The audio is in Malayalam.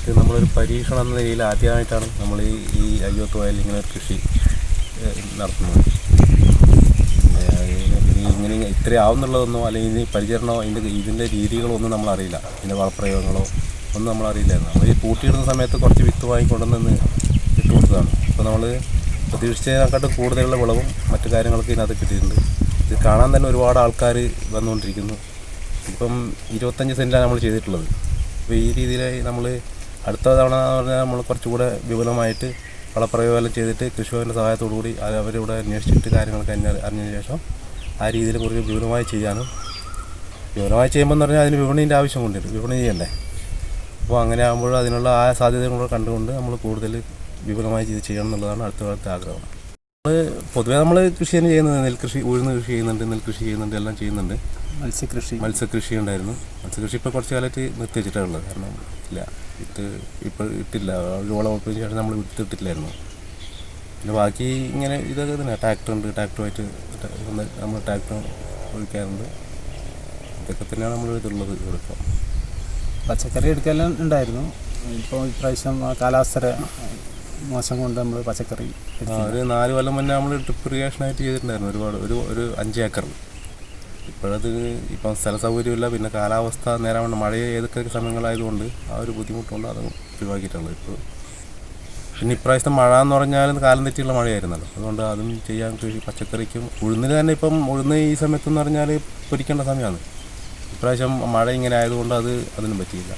ഇത് നമ്മളൊരു പരീക്ഷണം എന്ന നിലയിൽ ആദ്യമായിട്ടാണ് നമ്മൾ ഈ അയ്യോത്ത് വയലിൽ ഇങ്ങനെ കൃഷി നടത്തുന്നത്. ഇനി ഇങ്ങനെ ഇത്ര ആവുന്നുള്ളതൊന്നോ അല്ലെങ്കിൽ ഇനി പരിചരണമോ ഇതിന്റെ ഇതിന്റെ രീതികളോ ഒന്നും നമ്മളറിയില്ല ഇതിന്റെ വളപ്രയോഗങ്ങളോ ഒന്നും നമ്മളറിയില്ലായിരുന്നു നമ്മൾ ഈ പൂട്ടിയിടുന്ന സമയത്ത് കുറച്ച് വിത്ത് വാങ്ങിക്കൊണ്ടുവന്ന് ഇട്ട് കൊടുത്തതാണ്. അപ്പോൾ നമ്മൾ പ്രതീക്ഷിച്ചതിനെക്കാട്ടും കൂടുതലുള്ള വിളവും മറ്റു കാര്യങ്ങളൊക്കെ ഇതിനകത്ത് കിട്ടിയിട്ടുണ്ട്. ഇത് കാണാൻ തന്നെ ഒരുപാട് ആൾക്കാർ വന്നുകൊണ്ടിരിക്കുന്നു. ഇപ്പം ഇരുപത്തഞ്ച് സെന്റാണ് നമ്മൾ ചെയ്തിട്ടുള്ളത്. അപ്പോൾ ഈ രീതിയിൽ നമ്മൾ അടുത്ത തവണ എന്ന് പറഞ്ഞാൽ നമ്മൾ കുറച്ചുകൂടെ വിപുലമായിട്ട് വളപ്രയോഗം ചെയ്തിട്ട് കൃഷിഭവന്റെ സഹായത്തോടു കൂടി അവരിവിടെ അന്വേഷിച്ചിട്ട് കാര്യങ്ങളൊക്കെ അറിഞ്ഞതിന് ശേഷം ആ രീതിയിൽ കുറച്ച് വിപുലമായി ചെയ്യാനും വിപുലമായി ചെയ്യുമ്പോൾ എന്ന് പറഞ്ഞാൽ അതിന് വിപണീന്റെ ആവശ്യം കൊണ്ടിട്ട് വിപണി ചെയ്യണ്ടേ? അപ്പോൾ അങ്ങനെ ആകുമ്പോൾ അതിനുള്ള ആ സാധ്യതകൾ കണ്ടുകൊണ്ട് നമ്മൾ കൂടുതൽ വിപുലമായി ചെയ്ത് ചെയ്യണം എന്നുള്ളതാണ് അടുത്ത കാലത്തെ ആഗ്രഹം. നമ്മൾ പൊതുവെ നമ്മൾ കൃഷി തന്നെ ചെയ്യുന്നത്. നെൽകൃഷി ഉഴുന്ന് കൃഷി ചെയ്യുന്നുണ്ട് നെൽകൃഷി ചെയ്യുന്നുണ്ട് എല്ലാം ചെയ്യുന്നുണ്ട്. മത്സ്യകൃഷി. മത്സ്യകൃഷി ഉണ്ടായിരുന്നു. മത്സ്യകൃഷി ഇപ്പോൾ കുറച്ച് കാലമായിട്ട് നിർത്തി വെച്ചിട്ടാണ് കാരണം ഇല്ല വിത്ത് ഇപ്പോൾ ഇട്ടില്ല. വളം ഉറപ്പിന് ശേഷം നമ്മൾ വിത്ത് ഇട്ടിട്ടില്ലായിരുന്നു പിന്നെ ബാക്കി ഇങ്ങനെ ഇതൊക്കെ തന്നെ. ട്രാക്ടർ ഉണ്ട്. ട്രാക്ടറുമായിട്ട് നമ്മൾ ട്രാക്ടർ ഒഴിക്കാറുണ്ട്. ഇതൊക്കെ തന്നെയാണ് നമ്മൾ ഇതുള്ളത് ഇവിടെ പച്ചക്കറി എടുക്കലും ഉണ്ടായിരുന്നു. ഇപ്പോൾ ഇപ്രാവശ്യം കാലാവസ്ഥ മോശം കൊണ്ട് നമ്മൾ പച്ചക്കറി. ഒരു നാല് കൊല്ലം മുന്നേ നമ്മൾ ട്രിപ്പ് ഇറിഗേഷൻ ആയിട്ട് ചെയ്തിട്ടുണ്ടായിരുന്നു. ഒരുപാട് ഒരു ഒരു അഞ്ച് ഏക്കർ. ഇപ്പോഴത് ഇപ്പം സ്ഥല സൗകര്യമില്ല പിന്നെ കാലാവസ്ഥ നേരാവണ്ണം മഴ ഏതൊക്കെ സമയങ്ങളായതുകൊണ്ട് ആ ഒരു ബുദ്ധിമുട്ടുണ്ട് അത് ഒഴിവാക്കിയിട്ടുള്ളത് ഇപ്പോൾ പിന്നെ ഇപ്രാവശ്യത്തെ മഴ എന്ന് പറഞ്ഞാൽ കാലം തെറ്റിയുള്ള മഴയായിരുന്നല്ലോ. അതുകൊണ്ട് അതും ചെയ്യാൻ കൃഷി പച്ചക്കറിക്കും ഉഴുന്നിന് തന്നെ ഇപ്പം ഉഴുന്ന് ഈ സമയത്തെന്ന് പറഞ്ഞാൽ പൊരിക്കേണ്ട സമയമാണ്. ഇപ്രാവശ്യം മഴ ഇങ്ങനെ ആയതുകൊണ്ട് അത് അതിനും പറ്റിയില്ല.